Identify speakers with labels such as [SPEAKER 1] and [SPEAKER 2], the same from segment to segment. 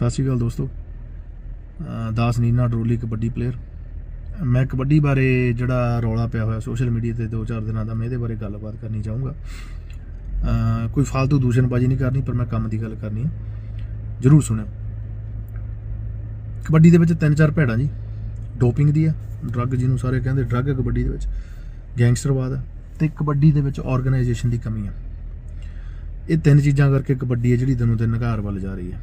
[SPEAKER 1] ਸਤਿ ਸ਼੍ਰੀ ਅਕਾਲ ਦੋਸਤੋ। ਦਾਸ ਨੀਨਾ ਡਰੋਲੀ ਕਬੱਡੀ ਪਲੇਅਰ ਮੈਂ ਕਬੱਡੀ ਬਾਰੇ ਜਿਹੜਾ ਰੌਲਾ ਪਿਆ ਹੋਇਆ ਸੋਸ਼ਲ ਮੀਡੀਆ ਤੇ 2-4 ਦਿਨਾਂ ਦਾ, ਮੈਂ ਇਹਦੇ ਬਾਰੇ ਗੱਲਬਾਤ ਕਰਨੀ ਚਾਹੂੰਗਾ। ਕੋਈ ਫालतू ਦੂਸ਼ਣਬਾਜ਼ੀ ਨਹੀਂ ਕਰਨੀ, ਪਰ ਮੈਂ ਕੰਮ ਦੀ ਗੱਲ ਕਰਨੀ ਹੈ। ਜਰੂਰ ਸੁਣਿਓ। ਕਬੱਡੀ ਦੇ ਵਿੱਚ ਤਿੰਨ ਚਾਰ ਭੈੜਾਂ ਜੀ। ਡੋਪਿੰਗ ਦੀ ਆ ਡਰੱਗ ਜਿਹਨੂੰ ਸਾਰੇ ਕਹਿੰਦੇ ਡਰੱਗ ਹੈ ਕਬੱਡੀ ਦੇ ਵਿੱਚ। ਗੈਂਗਸਟਰਵਾਦ ਆ ਤੇ ਕਬੱਡੀ ਦੇ ਵਿੱਚ ਆਰਗੇਨਾਈਜੇਸ਼ਨ ਦੀ ਕਮੀ ਆ ਇਹ ਤਿੰਨ ਚੀਜ਼ਾਂ ਕਰਕੇ ਕਬੱਡੀ ਹੈ ਜਿਹੜੀ ਦਿਨੋਂ ਦਿਨ ਨਗਾਰ ਵੱਲ ਜਾ ਰਹੀ ਹੈ।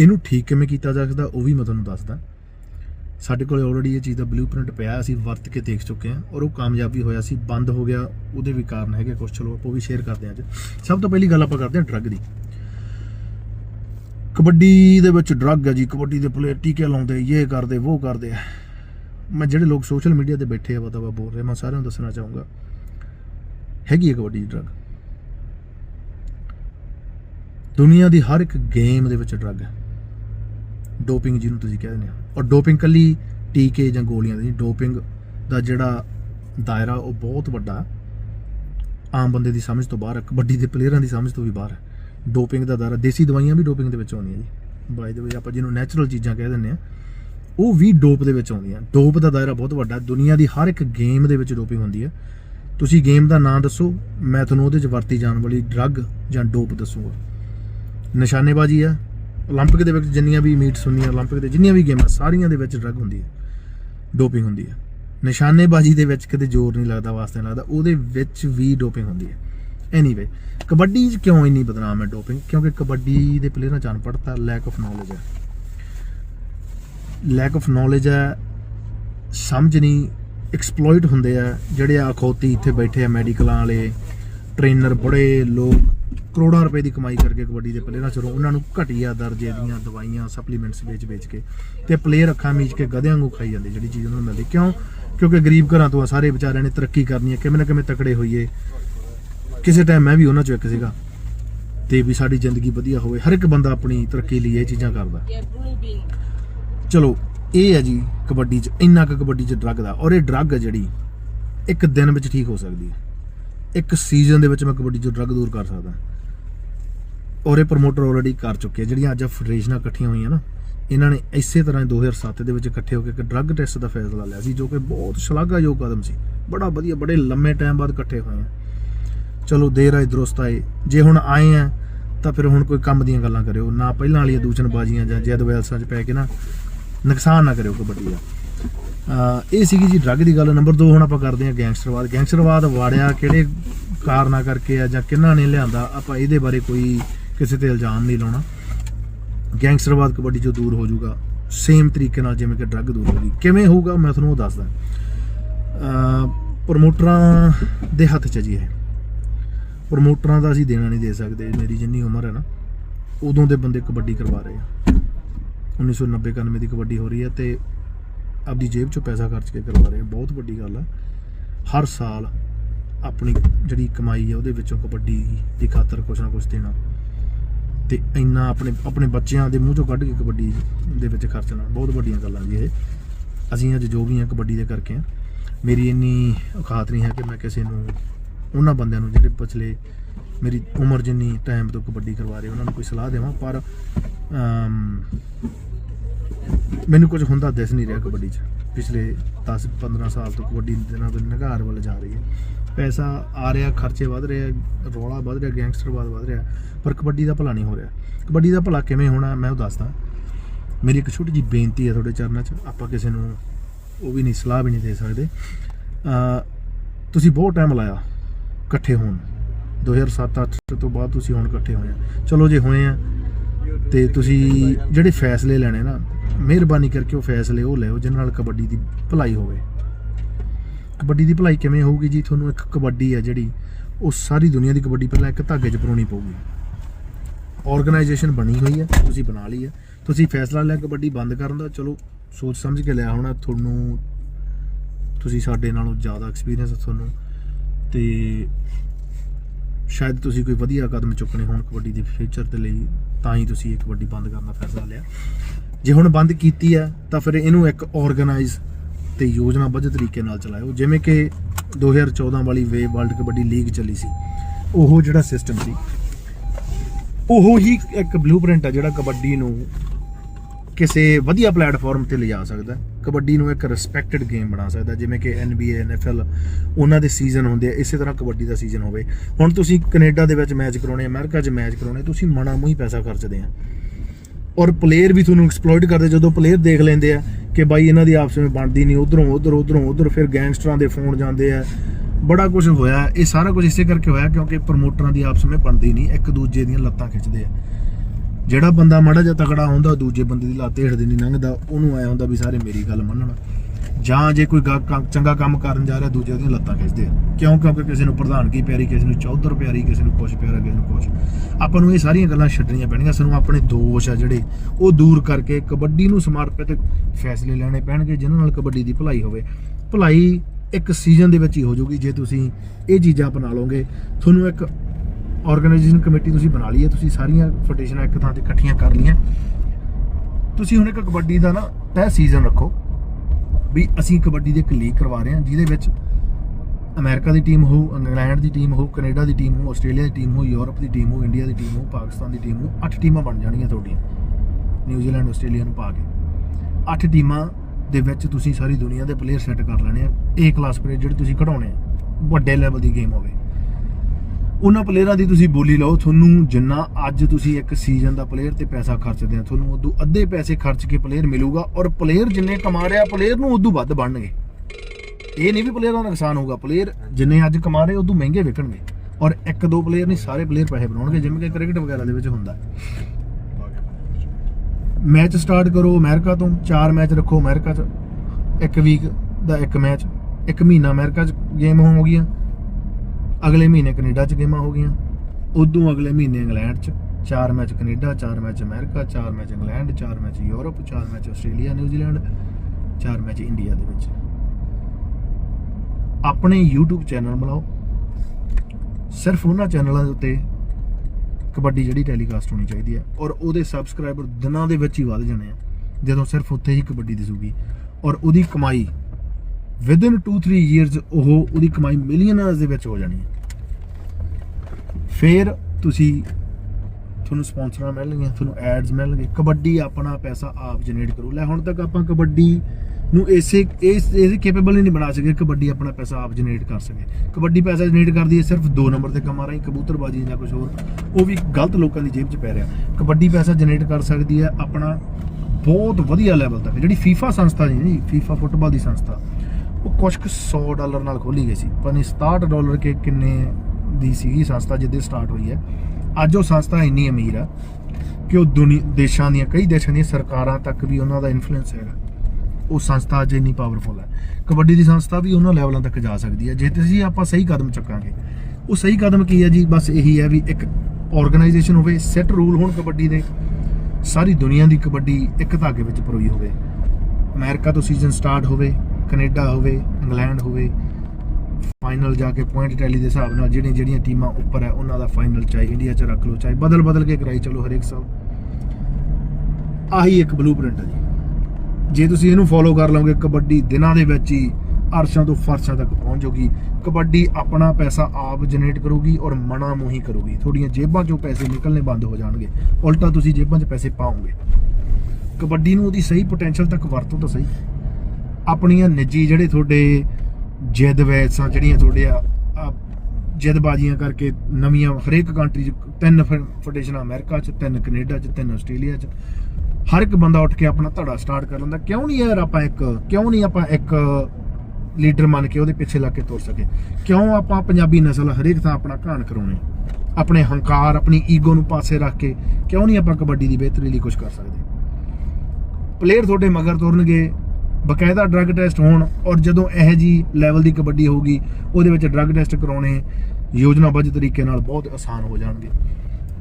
[SPEAKER 1] ਇਹਨੂੰ ਠੀਕ ਕਿਵੇਂ ਕੀਤਾ ਜਾ ਸਕਦਾ, ਉਹ ਵੀ ਮੈਂ ਤੁਹਾਨੂੰ ਦੱਸਦਾ। ਸਾਡੇ ਕੋਲੇ ਆਲਰੇਡੀ ਇਹ ਚੀਜ਼ ਦਾ ਬਲੂਪ੍ਰਿੰਟ ਪਿਆ, ਅਸੀਂ ਵਰਤ ਕੇ ਦੇਖ ਚੁੱਕੇ ਹਾਂ। ਔਰ ਉਹ ਕਾਮਯਾਬੀ ਹੋਇਆ ਸੀ ਬੰਦ ਹੋ ਗਿਆ, ਉਹਦੇ ਵੀ ਕਾਰਨ ਹੈਗੇ ਕੁਝ ਚਲੋ, ਆਪਾਂ ਉਹ ਵੀ ਸ਼ੇਅਰ ਕਰਦੇ ਹਾਂ ਅੱਜ। ਸਭ ਤੋਂ ਪਹਿਲੀ ਗੱਲ ਆਪਾਂ ਕਰਦੇ ਹਾਂ ਡਰੱਗ ਦੀ। ਕਬੱਡੀ ਦੇ ਵਿੱਚ ਡਰੱਗ ਹੈ ਜੀ, ਕਬੱਡੀ ਦੇ ਪਲੇਅਰ ਟੀਕੇ ਲਾਉਂਦੇ, ਇਹ ਕਰਦੇ, ਉਹ ਕਰਦੇ। ਮੈਂ ਜਿਹੜੇ ਲੋਕ ਸੋਸ਼ਲ ਮੀਡੀਆ ਤੇ ਬੈਠੇ ਆ ਬਤਾਵਾ ਬੋਲ ਰਹੇ, ਮੈਂ ਸਾਰਿਆਂ ਨੂੰ ਦੱਸਣਾ ਚਾਹੂੰਗਾ। ਹੈਗੀ ਹੈ ਕਬੱਡੀ ਡਰੱਗ ਦੁਨੀਆ ਦੀ ਹਰ ਇੱਕ ਗੇਮ ਦੇ ਵਿੱਚ ਡਰੱਗ ਹੈ ਡੋਪਿੰਗ ਜਿਹਨੂੰ ਤੁਸੀਂ ਕਹਿ ਦਿੰਦੇ ਆ। ਔਰ ਡੋਪਿੰਗ ਕੱਲੀ ਟੀਕੇ ਜਾਂ ਗੋਲੀਆਂ ਦੀ ਨਹੀਂ ਡੋਪਿੰਗ ਦਾ ਜਿਹੜਾ ਦਾਇਰਾ ਉਹ ਬਹੁਤ ਵੱਡਾ ਆਮ ਬੰਦੇ ਦੀ ਸਮਝ ਤੋਂ ਬਾਹਰ ਹੈ, ਕਬੱਡੀ ਦੇ ਪਲੇਅਰਾਂ ਦੀ ਸਮਝ ਤੋਂ ਵੀ ਬਾਹਰ ਹੈ। ਡੋਪਿੰਗ ਦਾ ਦਾਇਰਾ, ਦੇਸੀ ਦਵਾਈਆਂ ਵੀ ਡੋਪਿੰਗ ਦੇ ਵਿੱਚ ਆਉਂਦੀਆਂ ਜੀ। ਬਾਈ ਦੇ ਵਿੱਚ ਆਪਾਂ ਜਿਹਨੂੰ ਨੈਚੁਰਲ ਚੀਜ਼ਾਂ ਕਹਿ ਦਿੰਦੇ ਆ, ਉਹ ਵੀ ਡੋਪ ਦੇ ਵਿੱਚ ਆਉਂਦੀਆਂ। ਡੋਪ ਦਾ ਦਾਇਰਾ ਬਹੁਤ ਵੱਡਾ ਦੁਨੀਆ ਦੀ ਹਰ ਇੱਕ ਗੇਮ ਦੇ ਵਿੱਚ ਡੋਪਿੰਗ ਹੁੰਦੀ ਹੈ। ਤੁਸੀਂ ਗੇਮ ਦਾ ਨਾਮ ਦੱਸੋ, ਮੈਂ ਤੁਹਾਨੂੰ ਉਹਦੇ 'ਚ ਵਰਤੀ ਜਾਣ ਵਾਲੀ ਡਰੱਗ ਜਾਂ ਡੋਪ ਦੱਸੂਗਾ। ਨਿਸ਼ਾਨੇਬਾਜ਼ੀ ਆ 올림픽 ਦੇ ਵਿੱਚ ਜਿੰਨੀਆਂ ਵੀ ਮੀਟਸ ਹੁੰਦੀਆਂ 올림픽 ਦੇ ਜਿੰਨੀਆਂ ਵੀ ਗੇਮਾਂ ਸਾਰੀਆਂ ਦੇ ਵਿੱਚ ਡਰੱਗ ਹੁੰਦੀ ਹੈ ਡੋਪਿੰਗ ਹੁੰਦੀ ਹੈ ਨਿਸ਼ਾਨੇਬਾਜ਼ੀ ਦੇ ਵਿੱਚ ਕਿਤੇ ਜ਼ੋਰ ਨਹੀਂ ਲੱਗਦਾ ਵਾਸਤੇ ਨਹੀਂ ਲੱਗਦਾ ਉਹਦੇ ਵਿੱਚ ਵੀ ਡੋਪਿੰਗ ਹੁੰਦੀ ਹੈ ਐਨੀਵੇ ਕਬੱਡੀ 'ਚ ਕਿਉਂ ਇੰਨੀ ਬਦਨਾਮ ਹੈ ਡੋਪਿੰਗ ਕਿਉਂਕਿ ਕਬੱਡੀ ਦੇ ਪਲੇਅਰਾਂ 'ਚ ਅਨਪੜ੍ਹਤਾ ਲੈਕ ਆਫ ਨੌਲੇਜ ਹੈ ਲੈਕ ਆਫ ਨੌਲੇਜ ਹੈ ਸਮਝ ਨਹੀਂ ਐਕਸਪਲੋਇਟ ਹੁੰਦੇ ਆ ਜਿਹੜੇ ਆ ਅਖੌਤੀ ਇੱਥੇ ਬੈਠੇ ਆ ਮੈਡੀਕਲਾਂ ਵਾਲੇ ਟ੍ਰੇਨਰ ਬੜੇ ਲੋਕ ਕਰੋੜਾਂ ਰੁਪਏ ਦੀ ਕਮਾਈ ਕਰਕੇ ਕਬੱਡੀ ਦੇ ਪਲੇਅਰਾਂ ਚੋਂ ਉਹਨਾਂ ਨੂੰ ਘਟੀਆ ਦਰਜੇ ਦੀਆਂ ਦਵਾਈਆਂ ਸਪਲੀਮੈਂਟਸ ਵੇਚ-ਵੇਚ ਕੇ ਤੇ ਪਲੇਅਰ ਅੱਖਾਂ ਮੀਚ ਕੇ ਗਧਿਆਂ ਵਾਂਗੂ ਖਾਈ ਜਾਂਦੇ, ਜਿਹੜੀ ਚੀਜ਼ ਉਹਨਾਂ ਨੂੰ ਮਿਲਦੀ। ਕਿਉਂ? ਕਿਉਂਕਿ ਗਰੀਬ ਘਰਾਂ ਤੋਂ ਆ, ਸਾਰੇ ਵਿਚਾਰਿਆਂ ਨੇ ਤਰੱਕੀ ਕਰਨੀ ਹੈ, ਕਿਵੇਂ ਨਾ ਕਿਵੇਂ ਤਕੜੇ ਹੋਈਏ। ਕਿਸੇ ਟਾਈਮ ਮੈਂ ਵੀ ਉਹਨਾਂ ਚੋਂ ਇੱਕ ਸੀਗਾ ਤੇ ਵੀ ਸਾਡੀ ਜ਼ਿੰਦਗੀ ਵਧੀਆ ਹੋਵੇ, ਹਰ ਇੱਕ ਬੰਦਾ ਆਪਣੀ ਤਰੱਕੀ ਲਈ ਇਹ ਚੀਜ਼ਾਂ ਕਰਦਾ। ਚਲੋ, ਇਹ ਹੈ ਜੀ ਕਬੱਡੀ 'ਚ, ਇੰਨਾ ਕੁ ਕਬੱਡੀ 'ਚ ਡਰੱਗ ਦਾ, ਔਰ ਇਹ ਡਰੱਗ ਹੈ ਜਿਹੜੀ ਇੱਕ ਦਿਨ ਵਿੱਚ ਠੀਕ ਹੋ ਸਕਦੀ ਹੈ। ਇੱਕ ਸੀਜ਼ਨ ਦੇ ਵਿੱਚ ਮੈਂ ਕਬੱਡੀ 'ਚੋਂ ਡਰੱਗ ਦੂਰ ਕਰ ਸਕਦਾ। ਔਰ ਇਹ ਪ੍ਰਮੋਟਰ ਆਲਰੇਡੀ ਕਰ ਚੁੱਕੇ ਆ, ਜਿਹੜੀਆਂ ਅੱਜ ਫੈਡਰੇਸ਼ਨਾਂ ਇਕੱਠੀਆਂ ਹੋਈਆਂ ਨਾ, ਇਹਨਾਂ ਨੇ ਇਸੇ ਤਰ੍ਹਾਂ ਹੀ 2007 ਦੇ ਵਿੱਚ ਇਕੱਠੇ ਹੋ ਕੇ ਇੱਕ ਡਰੱਗ ਟੈਸਟ ਦਾ ਫੈਸਲਾ ਲਿਆ ਸੀ, ਜੋ ਕਿ ਬਹੁਤ ਸ਼ਲਾਘਾਯੋਗ ਕਦਮ ਸੀ। ਬੜਾ ਵਧੀਆ, ਬੜੇ ਲੰਮੇ ਟਾਈਮ ਬਾਅਦ ਇਕੱਠੇ ਹੋਏ ਆ। ਚਲੋ, ਦੇਰ ਆਏ ਦਰੁਸਤ ਆਏ। ਜੇ ਹੁਣ ਆਏ ਆ, ਤਾਂ ਫਿਰ ਹੁਣ ਕੋਈ ਕੰਮ ਦੀਆਂ ਗੱਲਾਂ ਕਰਿਓ। ਨਾ ਪਹਿਲਾਂ ਵਾਲੀਆਂ ਦੂਸ਼ਣਬਾਜ਼ੀਆਂ ਜਾਂ ਜੈਦ ਵੈਲਸਾਂ 'ਚ ਪੈ ਕੇ ਨਾ ਨੁਕਸਾਨ ਨਾ ਕਰਿਓ ਕਬੱਡੀ ਦਾ। ਇਹ ਸੀਗੀ ਜੀ ਡਰੱਗ ਦੀ ਗੱਲ। ਨੰਬਰ 2 ਹੁਣ ਆਪਾਂ ਕਰਦੇ ਹਾਂ ਗੈਂਗਸਟਰਵਾਦ ਗੈਂਗਸਟਰਵਾਦ ਵਾੜਿਆ ਕਿਹੜੇ ਕਾਰਨਾਂ ਕਰਕੇ ਆ ਜਾਂ ਕਿੰਨਾ ਨੇ ਲਿਆਂਦਾ, ਆਪਾਂ ਇਹਦੇ ਬਾਰੇ ਕੋਈ ਕਿਸੇ ਤੇ ਇਲਜ਼ਾਮ ਨਹੀਂ ਲਾਉਣਾ। ਗੈਂਗਸਟਰਵਾਦ ਕਬੱਡੀ ਚੋਂ ਦੂਰ ਹੋ ਜਾਊਗਾ ਸੇਮ ਤਰੀਕੇ ਨਾਲ ਜਿਵੇਂ ਕਿ ਡਰੱਗ ਦੂਰ ਹੋਗੀ ਕਿਵੇਂ ਹੋਊਗਾ, ਮੈਂ ਤੁਹਾਨੂੰ ਉਹ ਦੱਸਦਾ। ਅਹ ਪ੍ਰਮੋਟਰਾਂ ਦੇ ਹੱਥ 'ਚ ਜੀ ਇਹ। ਪ੍ਰਮੋਟਰਾਂ ਦਾ ਅਸੀਂ ਦੇਣਾ ਨਹੀਂ ਦੇ ਸਕਦੇ। ਮੇਰੀ ਜਿੰਨੀ ਉਮਰ ਹੈ ਨਾ, ਉਦੋਂ ਦੇ ਬੰਦੇ ਕਬੱਡੀ ਕਰਵਾ ਰਹੇ ਆ। 1990 91 ਦੀ ਕਬੱਡੀ ਹੋ ਰਹੀ ਹੈ ਤੇ ਆਪਦੀ ਜੇਬ ਚੋਂ ਪੈਸਾ ਖਰਚ ਕੇ ਕਰਵਾ ਰਹੇ ਆ। ਬਹੁਤ ਵੱਡੀ ਗੱਲ ਆ। ਹਰ ਸਾਲ ਆਪਣੀ ਜਿਹੜੀ ਕਮਾਈ ਹੈ ਉਹਦੇ ਵਿੱਚੋਂ ਕਬੱਡੀ ਦੀ ਖਾਤਰ ਕੁਛ ਨਾ ਕੁਛ ਦੇਣਾ। ਤੇ ਇੰਨਾ ਆਪਣੇ ਆਪਣੇ ਬੱਚਿਆਂ ਦੇ ਮੂੰਹ ਚੋਂ ਕੱਢ ਕੇ ਕਬੱਡੀ ਦੇ ਵਿੱਚ ਖਰਚਣਾ ਬਹੁਤ ਵੱਡੀਆਂ ਗੱਲਾਂ ਜੀ ਇਹ। ਅਸੀਂ ਅੱਜ ਜੋ ਵੀ ਆ ਕਬੱਡੀ ਦੇ ਕਰਕੇ ਆ। ਮੇਰੀ ਇੰਨੀ ਔਕਾਤ ਨਹੀਂ ਹੈ ਕਿ ਮੈਂ ਕਿਸੇ ਨੂੰ, ਉਹਨਾਂ ਬੰਦਿਆਂ ਨੂੰ ਜਿਹੜੇ ਪਿਛਲੇ ਮੇਰੀ ਉਮਰ ਜਿੰਨੀ ਟਾਈਮ ਤੋਂ ਕਬੱਡੀ ਕਰਵਾ ਰਹੇ ਉਹਨਾਂ ਨੂੰ ਕੋਈ ਸਲਾਹ ਦੇਵਾਂ। ਪਰ ਮੈਨੂੰ ਕੁਝ ਹੁੰਦਾ ਦਿਸ ਨਹੀਂ ਰਿਹਾ ਕਬੱਡੀ 'ਚ। ਪਿਛਲੇ 10 15 ਸਾਲ ਤੋਂ ਕਬੱਡੀ ਦਿਨਾਂ ਤੋਂ ਨਿਗਾਰ ਵੱਲ ਜਾ ਰਹੀ ਹੈ। ਪੈਸਾ ਆ ਰਿਹਾ, ਖਰਚੇ ਵੱਧ ਰਹੇ ਰੌਲਾ ਵੱਧ ਰਿਹਾ ਗੈਂਗਸਟਰਵਾਦ ਵੱਧ ਰਿਹਾ, ਪਰ ਕਬੱਡੀ ਦਾ ਭਲਾ ਨਹੀਂ ਹੋ ਰਿਹਾ। ਕਬੱਡੀ ਦਾ ਭਲਾ ਕਿਵੇਂ ਹੋਣਾ, ਮੈਂ ਉਹ ਦੱਸਦਾ। ਮੇਰੀ ਇੱਕ ਛੋਟੀ ਜੀ ਬੇਨਤੀ ਹੈ ਤੁਹਾਡੇ ਚਰਨਾਂ 'ਚ। ਆਪਾਂ ਕਿਸੇ ਨੂੰ ਉਹ ਵੀ ਨਹੀਂ, ਸਲਾਹ ਵੀ ਨਹੀਂ ਦੇ ਸਕਦੇ। ਤੁਸੀਂ ਬਹੁਤ ਟਾਈਮ ਲਾਇਆ, ਇਕੱਠੇ ਹੋਣ। 2007-8 ਤੋਂ ਬਾਅਦ ਤੁਸੀਂ ਹੁਣ ਇਕੱਠੇ ਹੋਏ ਆ। ਚਲੋ ਜੇ ਹੋਏ ਆ ਤੇ ਤੁਸੀਂ ਜਿਹੜੇ ਫੈਸਲੇ ਲੈਣੇ ਨਾ, ਮਿਹਰਬਾਨੀ ਕਰਕੇ ਉਹ ਫੈਸਲੇ ਉਹ ਲਿਓ ਜਿਨ੍ਹਾਂ ਨਾਲ ਕਬੱਡੀ ਦੀ ਭਲਾਈ ਹੋਵੇ। ਕਬੱਡੀ ਦੀ ਭਲਾਈ ਕਿਵੇਂ ਹੋਊਗੀ ਜੀ? ਤੁਹਾਨੂੰ ਇੱਕ ਕਬੱਡੀ ਆ ਜਿਹੜੀ ਉਹ ਸਾਰੀ ਦੁਨੀਆ ਦੀ ਕਬੱਡੀ ਪਹਿਲਾਂ ਇੱਕ ਧਾਗੇ 'ਚ ਪਰੋਣੀ ਪਊਗੀ। ਆਰਗੇਨਾਈਜੇਸ਼ਨ ਬਣੀ ਹੋਈ ਹੈ ਤੁਸੀਂ ਬਣਾ ਲਈ ਹੈ ਤੁਸੀਂ ਫੈਸਲਾ ਲਿਆ ਕਬੱਡੀ ਬੰਦ ਕਰਨ ਦਾ, ਚਲੋ ਸੋਚ ਸਮਝ ਕੇ ਲਿਆ ਹੋਣਾ, ਤੁਹਾਨੂੰ ਤੁਸੀਂ ਸਾਡੇ ਨਾਲੋਂ ਜ਼ਿਆਦਾ ਐਕਸਪੀਰੀਅੰਸ ਤੁਹਾਨੂੰ। ਤੇ ਸ਼ਾਇਦ ਤੁਸੀਂ ਕੋਈ ਵਧੀਆ ਕਦਮ ਚੁੱਕਣੇ ਹੋਣ ਕਬੱਡੀ ਦੇ ਫਿਊਚਰ ਦੇ ਲਈ, ਤਾਂ ਹੀ ਤੁਸੀਂ ਇਹ ਕਬੱਡੀ ਬੰਦ ਕਰਨ ਦਾ ਫੈਸਲਾ ਲਿਆ। ਜੇ ਹੁਣ ਬੰਦ ਕੀਤੀ ਹੈ, ਤਾਂ ਫਿਰ ਇਹਨੂੰ ਇੱਕ ਆਰਗੇਨਾਈਜ਼ ਤੇ ਯੋਜਨਾਬੱਧ ਤਰੀਕੇ ਨਾਲ ਚਲਾਇਓ। ਜਿਵੇਂ ਕਿ 2014 ਵਾਲੀ ਵੇ ਵਰਲਡ ਕਬੱਡੀ ਲੀਗ ਚੱਲੀ ਸੀ, ਉਹ ਜਿਹੜਾ ਸਿਸਟਮ ਸੀ, ਉਹ ਹੀ ਇੱਕ ਬਲੂਪ੍ਰਿੰਟ ਹੈ ਜਿਹੜਾ ਕਬੱਡੀ ਨੂੰ ਕਿਸੇ ਵਧੀਆ ਪਲੇਟਫਾਰਮ ਤੇ ਲਿਜਾ ਸਕਦਾ ਕਬੱਡੀ ਨੂੰ ਇੱਕ ਰਿਸਪੈਕਟਡ ਗੇਮ ਬਣਾ ਸਕਦਾ ਜਿਵੇਂ ਕਿ NBA NFL ਉਹਨਾਂ ਦੇ ਸੀਜ਼ਨ ਹੁੰਦੇ ਆ, ਇਸੇ ਤਰ੍ਹਾਂ ਕਬੱਡੀ ਦਾ ਸੀਜ਼ਨ ਹੋਵੇ। ਹੁਣ ਤੁਸੀਂ ਕੈਨੇਡਾ ਦੇ ਵਿੱਚ ਮੈਚ ਕਰਾਉਣੇ, ਅਮਰੀਕਾ 'ਚ ਮੈਚ ਕਰਾਉਣੇ, ਤੁਸੀਂ ਮਣਾ ਮੂੰਹ ਹੀ ਪੈਸਾ ਖਰਚਦੇ ਆ। ਔਰ ਪਲੇਅਰ ਵੀ ਤੁਹਾਨੂੰ ਐਕਸਪਲੋਇਟ ਕਰਦੇ, ਜਦੋਂ ਪਲੇਅਰ ਦੇਖ ਲੈਂਦੇ ਆ ਕਿ ਬਾਈ ਇਹਨਾਂ ਦੀ ਆਪਸ ਵਿੱਚ ਬਣਦੀ ਨਹੀਂ, ਉਧਰੋਂ, ਉਧਰ ਉਧਰੋਂ, ਉਧਰ ਫਿਰ ਗੈਂਗਸਟਰਾਂ ਦੇ ਫੋਨ ਜਾਂਦੇ ਆ। ਬੜਾ ਕੁਝ ਹੋਇਆ, ਇਹ ਸਾਰਾ ਕੁਝ ਇਸੇ ਕਰਕੇ ਹੋਇਆ ਕਿਉਂਕਿ ਪ੍ਰਮੋਟਰਾਂ ਦੀ ਆਪਸ ਵਿੱਚ ਬਣਦੀ ਨਹੀਂ, ਇੱਕ ਦੂਜੇ ਦੀਆਂ ਲੱਤਾਂ ਖਿੱਚਦੇ ਆ। ਜਿਹੜਾ ਬੰਦਾ ਮਾੜਾ ਜਿਹਾ ਤਕੜਾ ਹੁੰਦਾ ਦੂਜੇ ਬੰਦੇ ਦੀ ਲੱਤ ਹੇਠ ਦੀ ਨਹੀਂ ਲੰਘਦਾ, ਉਹਨੂੰ ਐ ਹੁੰਦਾ ਵੀ ਸਾਰੇ ਮੇਰੀ ਗੱਲ ਮੰਨਣ। ਜਾਂ ਜੇ ਕੋਈ ਗਾ- ਕੰਮ- ਚੰਗਾ ਕੰਮ ਕਰਨ ਜਾ ਰਿਹਾ ਦੂਜੇ ਦੀਆਂ ਲੱਤਾਂ ਖਿੱਚਦੇ ਆ। ਕਿਉਂ? ਕਿਉਂਕਿ ਕਿਸੇ ਨੂੰ ਪ੍ਰਧਾਨਗੀ ਪਿਆਰੀ, ਕਿਸੇ ਨੂੰ ਚੌਧਰ ਪਿਆਰੀ, ਕਿਸੇ ਨੂੰ ਕੁਛ ਪਿਆਰਾ, ਕਿਸੇ ਨੂੰ ਕੁਛ। ਆਪਾਂ ਨੂੰ ਇਹ ਸਾਰੀਆਂ ਗੱਲਾਂ ਛੱਡਣੀਆਂ ਪੈਣਗੀਆਂ, ਸਾਨੂੰ ਆਪਣੇ ਦੋਸ਼ ਆ ਜਿਹੜੇ, ਉਹ ਦੂਰ ਕਰਕੇ ਕਬੱਡੀ ਨੂੰ ਸਮਰਪਿਤ ਫੈਸਲੇ ਲੈਣੇ ਪੈਣਗੇ ਜਿਨ੍ਹਾਂ ਨਾਲ ਕਬੱਡੀ ਦੀ ਭਲਾਈ ਹੋਵੇ। ਭਲਾਈ ਇੱਕ ਸੀਜ਼ਨ ਦੇ ਵਿੱਚ ਹੀ ਹੋ ਜਾਊਗੀ, ਜੇ ਤੁਸੀਂ ਇਹ ਚੀਜ਼ਾਂ ਅਪਣਾ ਲਓਗੇ। ਤੁਹਾਨੂੰ ਇੱਕ ਆਰਗੇਨਾਈਜੇਸ਼ਨ ਕਮੇਟੀ ਤੁਸੀਂ ਬਣਾ ਲਈ ਹੈ, ਤੁਸੀਂ ਸਾਰੀਆਂ ਫੈਡਰੇਸ਼ਨਾਂ ਇੱਕ ਥਾਂ ਤੇ ਇਕੱਠੀਆਂ ਕਰ ਲਈਆਂ। ਤੁਸੀਂ ਹੁਣ ਇੱਕ ਕਬੱਡੀ ਦਾ ਨਾ ਤੈਅ ਸੀਜ਼ਨ ਰੱਖੋ ਵੀ ਅਸੀਂ ਕਬੱਡੀ ਦੇ ਇੱਕ ਲੀਗ ਕਰਵਾ ਰਹੇ ਹਾਂ, ਜਿਹਦੇ ਵਿੱਚ ਅਮਰੀਕਾ ਦੀ ਟੀਮ ਹੋ ਇੰਗਲੈਂਡ ਦੀ ਟੀਮ ਹੋ ਕੈਨੇਡਾ ਦੀ ਟੀਮ ਹੋ ਆਸਟ੍ਰੇਲੀਆ ਦੀ ਟੀਮ ਹੋ ਯੂਰਪ ਦੀ ਟੀਮ ਹੋ ਇੰਡੀਆ ਦੀ ਟੀਮ ਹੋ ਪਾਕਿਸਤਾਨ ਦੀ ਟੀਮ ਹੋ ਅੱਠ ਟੀਮਾਂ ਬਣ ਜਾਣਗੀਆਂ ਤੁਹਾਡੀਆਂ। ਨਿਊਜ਼ੀਲੈਂਡ, ਆਸਟ੍ਰੇਲੀਆ ਨੂੰ ਪਾ ਕੇ। ਅੱਠ ਟੀਮਾਂ ਦੇ ਵਿੱਚ ਤੁਸੀਂ ਸਾਰੀ ਦੁਨੀਆ ਦੇ ਪਲੇਅਰ ਸੈੱਟ ਕਰ ਲੈਣੇ ਆ ਏ ਕਲਾਸ ਪਲੇਅਰ ਜਿਹੜੇ ਤੁਸੀਂ ਕਢਾਉਣੇ ਆ, ਵੱਡੇ ਲੈਵਲ ਦੀ ਗੇਮ ਹੋਵੇ। ਉਹਨਾਂ ਪਲੇਅਰਾਂ ਦੀ ਤੁਸੀਂ ਬੋਲੀ ਲਓ, ਤੁਹਾਨੂੰ ਜਿੰਨਾ ਅੱਜ ਤੁਸੀਂ ਇੱਕ ਸੀਜ਼ਨ ਦਾ ਪਲੇਅਰ ਤੇ ਪੈਸਾ ਖਰਚਦੇ ਆ, ਤੁਹਾਨੂੰ ਉਦੋਂ ਅੱਧੇ ਪੈਸੇ ਖਰਚ ਕੇ ਪਲੇਅਰ ਮਿਲੂਗਾ ਔਰ ਪਲੇਅਰ ਜਿੰਨੇ ਕਮਾ ਰਿਹਾ ਪਲੇਅਰ ਨੂੰ ਉਦੋਂ ਵੱਧ ਬਣਨਗੇ। ਇਹ ਨਹੀਂ ਵੀ ਪਲੇਅਰਾਂ ਦਾ ਨੁਕਸਾਨ ਹੋਊਗਾ ਪਲੇਅਰ ਜਿੰਨੇ ਅੱਜ ਕਮਾ ਰਹੇ, ਉਦੋਂ ਮਹਿੰਗੇ ਵਿਕਣਗੇ। ਔਰ ਇੱਕ ਦੋ ਪਲੇਅਰ ਨਹੀਂ, ਸਾਰੇ ਪਲੇਅਰ ਪੈਸੇ ਬਣਾਉਣਗੇ, ਜਿਵੇਂ ਕਿ ਕ੍ਰਿਕਟ ਵਗੈਰਾ ਦੇ ਵਿੱਚ ਹੁੰਦਾ। ਮੈਚ ਸਟਾਰਟ ਕਰੋ ਅਮਰੀਕਾ ਤੋਂ, ਚਾਰ ਮੈਚ ਰੱਖੋ ਅਮਰੀਕਾ 'ਚ। ਇੱਕ ਵੀਕ ਦਾ ਇੱਕ ਮੈਚ, ਇੱਕ ਮਹੀਨਾ ਅਮਰੀਕਾ 'ਚ ਗੇਮ ਹੋ ਅਗਲੇ ਮਹੀਨੇ ਕੈਨੇਡਾ 'ਚ ਗੇਮਾਂ ਹੋ ਗਈਆਂ। ਉਦੋਂ ਅਗਲੇ ਮਹੀਨੇ ਇੰਗਲੈਂਡ 'ਚ। ਚਾਰ ਮੈਚ ਕੈਨੇਡਾ, ਚਾਰ ਮੈਚ ਅਮਰੀਕਾ, ਚਾਰ ਮੈਚ ਇੰਗਲੈਂਡ, ਚਾਰ ਮੈਚ ਯੂਰਪ, ਚਾਰ ਮੈਚ ਆਸਟ੍ਰੇਲੀਆ, ਨਿਊਜ਼ੀਲੈਂਡ, ਚਾਰ ਮੈਚ ਇੰਡੀਆ ਦੇ ਵਿੱਚ। ਆਪਣੇ YouTube ਚੈਨਲ ਬਣਾਓ। ਸਿਰਫ ਉਹਨਾਂ ਚੈਨਲਾਂ ਦੇ ਉੱਤੇ ਕਬੱਡੀ ਜਿਹੜੀ ਟੈਲੀਕਾਸਟ ਹੋਣੀ ਚਾਹੀਦੀ ਹੈ ਔਰ ਉਹਦੇ ਸਬਸਕ੍ਰਾਈਬਰ ਦਿਨਾਂ ਦੇ ਵਿੱਚ ਹੀ ਵੱਧ ਜਾਣੇ ਆ। ਜਦੋਂ ਸਿਰਫ ਉੱਥੇ ਹੀ ਕਬੱਡੀ ਦਿਸੂਗੀ। ਔਰ ਉਹਦੀ ਕਮਾਈ ਵਿਦਨ 2-3 ਇਅਰਸ ਉਹ ਉਹਦੀ ਕਮਾਈ ਮਿਲੀਅਨਰਸ ਦੇ ਵਿੱਚ ਹੋ ਜਾਣੀ ਹੈ। ਫਿਰ ਤੁਸੀਂ ਤੁਹਾਨੂੰ ਸਪਾਂਸਰਾਂ ਮਿਲਣਗੀਆਂ ਤੁਹਾਨੂੰ ਐਡਸ ਮਿਲਣਗੇ ਕਬੱਡੀ ਆਪਣਾ ਪੈਸਾ ਆਪ ਜਨਰੇਟ ਕਰੋ। ਲੈ, ਹੁਣ ਤੱਕ ਆਪਾਂ ਕਬੱਡੀ ਨੂੰ ਇਸੇ, ਇਸ ਇਹਦੀ ਕੈਪੇਬਲ ਹੀ ਨਹੀਂ ਬਣਾ ਸਕੇ ਕਬੱਡੀ ਆਪਣਾ ਪੈਸਾ ਆਪ ਜਨਰੇਟ ਕਰ ਸਕੇ। ਕਬੱਡੀ ਪੈਸਾ ਜਨਰੇਟ ਕਰਦੀ ਹੈ ਸਿਰਫ ਦੋ ਨੰਬਰ ਤੇ ਕੰਮਾਂ ਰਾਹੀਂ, ਕਬੂਤਰਬਾਜ਼ੀ ਜਾਂ ਕੁਝ ਹੋਰ। ਉਹ ਵੀ ਗਲਤ ਲੋਕਾਂ ਦੀ ਜੇਬ 'ਚ ਪੈ ਰਿਹਾ। ਕਬੱਡੀ ਪੈਸਾ ਜਨਰੇਟ ਕਰ ਸਕਦੀ ਹੈ ਆਪਣਾ ਬਹੁਤ ਵਧੀਆ ਲੈਵਲ ਤੱਕ। ਜਿਹੜੀ ਫੀਫਾ ਸੰਸਥਾ ਜੀ ਫੀਫਾ ਫੁੱਟਬਾਲ ਦੀ ਸੰਸਥਾ। ਉਹ ਕੁਝ ਕੁ 100 ਡਾਲਰ ਨਾਲ ਖੋਲੀ ਗਈ ਸੀ। ਪਰ ਨਹੀਂ 67 ਡਾਲਰ ਕੇ ਕਿੰਨੇ ਦੀ ਸੀਗੀ ਸੰਸਥਾ ਜਿੱਦੇ ਸਟਾਰਟ ਹੋਈ ਹੈ। ਅੱਜ ਉਹ ਸੰਸਥਾ ਇੰਨੀ ਅਮੀਰ ਆ ਕਿ ਉਹ ਦੁਨੀ, ਦੇਸ਼ਾਂ ਦੀਆਂ, ਕਈ ਦੇਸ਼ਾਂ ਦੀਆਂ ਸਰਕਾਰਾਂ ਤੱਕ ਵੀ ਉਹਨਾਂ ਦਾ ਇਨਫਲੂਐਂਸ ਹੈਗਾ। ਉਹ ਸੰਸਥਾ ਅੱਜ ਇੰਨੀ ਪਾਵਰਫੁਲ ਹੈ। ਕਬੱਡੀ ਦੀ ਸੰਸਥਾ ਵੀ ਉਹਨਾਂ ਲੈਵਲਾਂ ਤੱਕ ਜਾ ਸਕਦੀ ਹੈ। ਜੇ ਤੁਸੀਂ, ਆਪਾਂ ਸਹੀ ਕਦਮ ਚੱਕਾਂਗੇ, ਉਹ ਸਹੀ ਕਦਮ ਕੀ ਹੈ ਜੀ? ਬਸ ਇਹੀ ਹੈ ਵੀ ਇੱਕ ਆਰਗੇਨਾਈਜੇਸ਼ਨ ਹੋਵੇ ਸੈੱਟ ਰੂਲ ਹੋਣ ਕਬੱਡੀ ਦੇ, ਸਾਰੀ ਦੁਨੀਆ ਦੀ ਕਬੱਡੀ ਇੱਕ ਧਾਗੇ ਵਿੱਚ ਪਰੋਈ ਹੋਵੇ। ਅਮਰੀਕਾ ਤੋਂ ਸੀਜ਼ਨ ਸਟਾਰਟ ਹੋਵੇ ਕੈਨੇਡਾ ਹੋਵੇ, ਇੰਗਲੈਂਡ ਹੋਵੇ ਫਾਈਨਲ ਜਾ ਕੇ ਪੁਆਇੰਟ ਟੈਲੀ ਦੇ ਹਿਸਾਬ ਨਾਲ ਜਿਹੜੀਆਂ ਜਿਹੜੀਆਂ ਟੀਮਾਂ ਉੱਪਰ ਹੈ, ਉਹਨਾਂ ਦਾ ਫਾਈਨਲ ਚਾਹੇ ਇੰਡੀਆ 'ਚ ਰੱਖ ਲਓ, ਚਾਹੇ ਬਦਲ ਬਦਲ ਕੇ ਕਰਾਈ ਚਲੋ ਹਰੇਕ ਸਾਲ। ਆਹੀ ਇੱਕ ਬਲੂਪ੍ਰਿੰਟ ਹੈ ਜੀ। ਜੇ ਤੁਸੀਂ ਇਹਨੂੰ ਫੋਲੋ ਕਰ ਲਓਗੇ, ਕਬੱਡੀ ਦਿਨਾਂ ਦੇ ਵਿੱਚ ਹੀ ਅਰਸ਼ਾਂ ਤੋਂ ਫਰਸ਼ਾਂ ਤੱਕ ਪਹੁੰਚ ਜਾਊਗੀ। ਕਬੱਡੀ ਆਪਣਾ ਪੈਸਾ ਆਪ ਜਨਰੇਟ ਕਰੂਗੀ ਔਰ ਮਨਾ ਮੋਹੀ ਕਰੂਗੀ। ਤੁਹਾਡੀਆਂ ਜੇਬਾਂ 'ਚੋਂ ਪੈਸੇ ਨਿਕਲਣੇ ਬੰਦ ਹੋ ਜਾਣਗੇ। ਉਲਟਾ ਤੁਸੀਂ ਜੇਬਾਂ 'ਚ ਪੈਸੇ ਪਾਓਗੇ। ਕਬੱਡੀ ਨੂੰ ਉਹਦੀ ਸਹੀ ਪੋਟੈਂਸ਼ੀਅਲ ਤੱਕ ਵਰਤੋ ਤਾਂ ਸਹੀ। ਆਪਣੀਆਂ ਨਿੱਜੀ ਜਿਹੜੇ ਤੁਹਾਡੇ ਜਿੱਦ ਵੈਸਾਂ ਜਿਹੜੀਆਂ ਤੁਹਾਡੇ ਆ ਜਿੱਦਬਾਜ਼ੀਆਂ ਕਰਕੇ ਨਵੀਆਂ ਹਰੇਕ ਕੰਟਰੀ 'ਚ ਤਿੰਨ ਫੈਡਰੇਸ਼ਨ ਅਮਰੀਕਾ 'ਚ, ਤਿੰਨ ਕੈਨੇਡਾ 'ਚ, ਤਿੰਨ ਆਸਟ੍ਰੇਲੀਆ 'ਚ। ਹਰ ਇੱਕ ਬੰਦਾ ਉੱਠ ਕੇ ਆਪਣਾ ਧੜਾ ਸਟਾਰਟ ਕਰ ਲੈਂਦਾ। ਕਿਉਂ ਨਹੀਂ ਯਾਰ ਆਪਾਂ ਇੱਕ, ਕਿਉਂ ਨਹੀਂ ਆਪਾਂ ਇੱਕ ਲੀਡਰ ਮੰਨ ਕੇ ਉਹਦੇ ਪਿੱਛੇ ਲੱਗ ਕੇ ਤੁਰ ਸਕੇ? ਕਿਉਂ ਆਪਾਂ ਪੰਜਾਬੀ ਨਸਲ ਹਰੇਕ ਥਾਂ ਆਪਣਾ ਘਾਣ ਕਰਾਉਣੇ? ਆਪਣੇ ਹੰਕਾਰ, ਆਪਣੀ ਈਗੋ ਨੂੰ ਪਾਸੇ ਰੱਖ ਕੇ ਕਿਉਂ ਨਹੀਂ ਆਪਾਂ ਕਬੱਡੀ ਦੀ ਬਿਹਤਰੀ ਲਈ ਕੁਝ ਕਰ ਸਕਦੇ? ਪਲੇਅਰ ਤੁਹਾਡੇ ਮਗਰ ਤੁਰਨਗੇ ਬਕਾਇਦਾ ਡਰੱਗ ਟੈਸਟ ਹੋਣ ਔਰ ਜਦੋਂ ਇਹ ਜੀ ਲੈਵਲ ਦੀ ਕਬੱਡੀ ਹੋਊਗੀ, ਉਹਦੇ ਵਿੱਚ ਡਰੱਗ ਟੈਸਟ ਕਰਾਉਣੇ ਯੋਜਨਾਬੱਧ ਤਰੀਕੇ ਨਾਲ ਬਹੁਤ ਆਸਾਨ ਹੋ ਜਾਣਗੇ।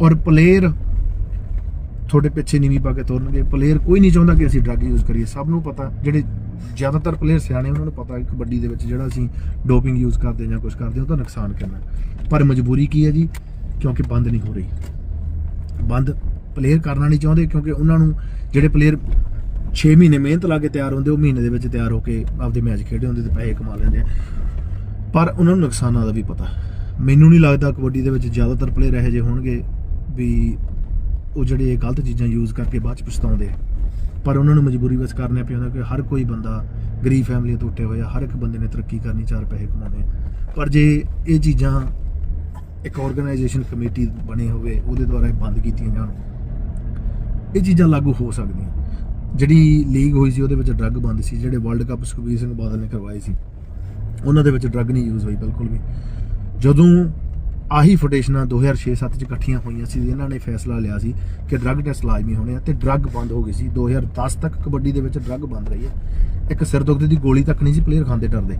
[SPEAKER 1] ਔਰ ਪਲੇਅਰ ਤੁਹਾਡੇ ਪਿੱਛੇ ਨੀਵੀਂ ਪਾ ਕੇ ਤੁਰਨਗੇ। ਪਲੇਅਰ ਕੋਈ ਨਹੀਂ ਚਾਹੁੰਦਾ ਕਿ ਅਸੀਂ ਡਰੱਗ ਯੂਜ਼ ਕਰੀਏ। ਸਭ ਨੂੰ ਪਤਾ, ਜਿਹੜੇ ਜ਼ਿਆਦਾਤਰ ਪਲੇਅਰ ਸਿਆਣੇ, ਉਹਨਾਂ ਨੂੰ ਪਤਾ ਕਿ ਕਬੱਡੀ ਦੇ ਵਿੱਚ ਜਿਹੜਾ ਅਸੀਂ ਡੋਪਿੰਗ ਯੂਜ਼ ਕਰਦੇ ਜਾਂ ਕੁਝ ਕਰਦੇ ਉਹਦਾ ਨੁਕਸਾਨ ਕਰਨਾ ਪਰ ਮਜਬੂਰੀ ਕੀ ਹੈ ਜੀ? ਕਿਉਂਕਿ ਬੰਦ ਨਹੀਂ ਹੋ ਰਹੀ। ਬੰਦ ਪਲੇਅਰ ਕਰਨਾ ਨਹੀਂ ਚਾਹੁੰਦੇ, ਕਿਉਂਕਿ ਉਹਨਾਂ ਨੂੰ ਜਿਹੜੇ ਪਲੇਅਰ 6 ਮਹੀਨੇ ਮਿਹਨਤ ਲਾ ਕੇ ਤਿਆਰ ਹੁੰਦੇ, ਉਹ ਮਹੀਨੇ ਦੇ ਵਿੱਚ ਤਿਆਰ ਹੋ ਕੇ ਆਪਦੇ ਮੈਚ ਖੇਡੇ ਹੁੰਦੇ ਤੇ ਪੈਸੇ ਕਮਾ ਲੈਂਦੇ ਆ। ਪਰ ਉਹਨਾਂ ਨੂੰ ਨੁਕਸਾਨਾਂ ਦਾ ਵੀ ਪਤਾ। ਮੈਨੂੰ ਨਹੀਂ ਲੱਗਦਾ ਕਬੱਡੀ ਦੇ ਵਿੱਚ ਜ਼ਿਆਦਾਤਰ ਪਲੇਅਰ ਇਹੋ ਜਿਹੇ ਹੋਣਗੇ ਵੀ ਉਹ ਜਿਹੜੇ ਇਹ ਗਲਤ ਚੀਜ਼ਾਂ ਯੂਜ਼ ਕਰਕੇ ਬਾਅਦ ਚ ਪਛਤਾਉਂਦੇ ਆ। ਪਰ ਉਹਨਾਂ ਨੂੰ ਮਜਬੂਰੀ ਵਿੱਚ ਕਰਨਾ ਪਿਆ ਕਿ ਹਰ ਕੋਈ ਬੰਦਾ ਗਰੀਬ ਫੈਮਿਲੀ ਤੋਂ ਉੱਠੇ ਹੋਇਆ, ਹਰ ਇੱਕ ਬੰਦੇ ਨੇ ਤਰੱਕੀ ਕਰਨੀ, ਚਾਰ ਪੈਸੇ ਕਮਾਉਣੇ ਪਰ ਜੇ ਇਹ ਚੀਜ਼ਾਂ ਇੱਕ ਆਰਗੇਨਾਈਜੇਸ਼ਨ ਕਮੇਟੀ ਬਣੀ ਹੋਵੇ, ਉਹਦੇ ਦੁਆਰਾ ਇਹ ਬੰਦ ਕੀਤੀਆਂ ਜਾਣ, ਇਹ ਚੀਜ਼ਾਂ ਲਾਗੂ ਹੋ ਸਕਦੀਆਂ। ਜਿਹੜੀ ਲੀਗ ਹੋਈ ਸੀ, ਉਹਦੇ ਵਿੱਚ ਡਰੱਗ ਬੰਦ ਸੀ, ਜਿਹੜੇ ਵਰਲਡ ਕੱਪ ਸੁਖਬੀਰ ਸਿੰਘ ਬਾਦਲ ਨੇ ਕਰਵਾਏ ਸੀ, ਉਹਨਾਂ ਦੇ ਵਿੱਚ ਡਰੱਗ ਨਹੀਂ ਯੂਜ਼ ਹੋਈ ਬਿਲਕੁਲ ਵੀ। ਜਦੋਂ ਆਹੀ ਫੋਟੇਸ਼ਨਾਂ 2006-7 ਚ ਇਕੱਠੀਆਂ ਹੋਈਆਂ ਸੀ, ਇਹਨਾਂ ਨੇ ਫੈਸਲਾ ਲਿਆ ਸੀ ਕਿ ਡਰੱਗ ਟੈਸਟ ਲਾਜ਼ਮੀ ਹੋਣੇ ਆ ਤੇ ਡਰੱਗ ਬੰਦ ਹੋ ਗਈ ਸੀ। 2010 ਤੱਕ ਕਬੱਡੀ ਦੇ ਵਿੱਚ ਡਰੱਗ ਬੰਦ ਰਹੀ ਹੈ। ਇੱਕ ਸਿਰ ਦੁਖਦੇ ਦੀ ਗੋਲੀ ਤੱਕ ਨਹੀਂ ਸੀ ਪਲੇਅਰ ਖਾਂਦੇ ਡਰਦੇ।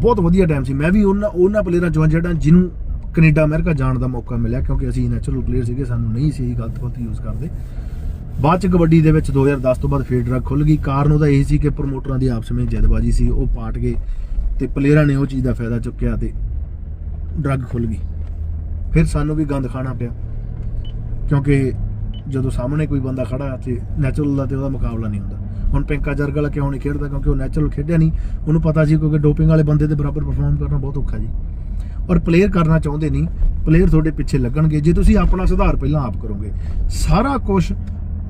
[SPEAKER 1] ਬਹੁਤ ਵਧੀਆ ਟਾਈਮ ਸੀ। ਮੈਂ ਵੀ ਉਹਨਾਂ ਉਹਨਾਂ ਪਲੇਅਰਾਂ ਚੋਂ ਜਿਹੜਾ ਜਿਹਨੂੰ ਕੈਨੇਡਾ, ਅਮਰੀਕਾ ਜਾਣ ਦਾ ਮੌਕਾ ਮਿਲਿਆ, ਕਿਉਂਕਿ ਅਸੀਂ ਨੈਚੁਰਲ ਪਲੇਅਰ ਸੀਗੇ, ਸਾਨੂੰ ਨਹੀਂ ਸੀ ਇਹ ਗਲਤ ਗਲਤ ਯੂਜ਼ ਕਰਦੇ। ਬਾਅਦ ਚ ਕਬੱਡੀ ਦੇ ਵਿੱਚ 2010 ਤੋਂ ਬਾਅਦ ਫੇਰ ਡਰੱਗ ਖੁੱਲ ਗਈ। ਕਾਰਨ ਉਹਦਾ ਇਹ ਸੀ ਕਿ ਪ੍ਰਮੋਟਰਾਂ ਦੀ ਆਪਸ ਵਿੱਚ ਜਦਬਾਜੀ ਸੀ, ਉਹ ਪਾਟ ਗਏ ਤੇ ਪਲੇਅਰਾਂ ਨੇ ਉਹ ਚੀਜ਼ ਦਾ ਫਾਇਦਾ ਚੁੱਕਿਆ ਤੇ ਡਰੱਗ ਖੁੱਲ ਗਈ। ਫਿਰ ਸਾਨੂੰ ਵੀ ਗੰਦ ਖਾਣਾ ਪਿਆ, ਕਿਉਂਕਿ ਜਦੋਂ ਸਾਹਮਣੇ ਕੋਈ ਬੰਦਾ ਖੜਾ ਤੇ ਨੈਚੁਰਲ ਦਾ ਤੇ ਉਹਦਾ ਮੁਕਾਬਲਾ ਨਹੀਂ ਹੁੰਦਾ। ਹੁਣ ਪਿੰਕਾ ਜਰਗ ਵਾਲਾ ਕਿਉਂ ਨਹੀਂ ਖੇਡਦਾ? ਕਿਉਂਕਿ ਉਹ ਨੈਚੁਰਲ ਖੇਡਿਆ ਨਹੀਂ। ਉਹਨੂੰ ਪਤਾ ਸੀ ਕਿਉਂਕਿ ਡੋਪਿੰਗ ਵਾਲੇ ਬੰਦੇ ਦੇ ਬਰਾਬਰ ਪਰਫਾਰਮ ਕਰਨਾ ਬਹੁਤ ਔਖਾ ਜੀ। ਔਰ ਪਲੇਅਰ ਕਰਨਾ ਚਾਹੁੰਦੇ ਨਹੀਂ ਪਲੇਅਰ ਤੁਹਾਡੇ ਪਿੱਛੇ ਲੱਗਣਗੇ। ਜੇ ਤੁਸੀਂ ਆਪਣਾ ਸੁਧਾਰ ਪਹਿਲਾਂ ਆਪ ਕਰੋਗੇ, ਸਾਰਾ ਕੁਝ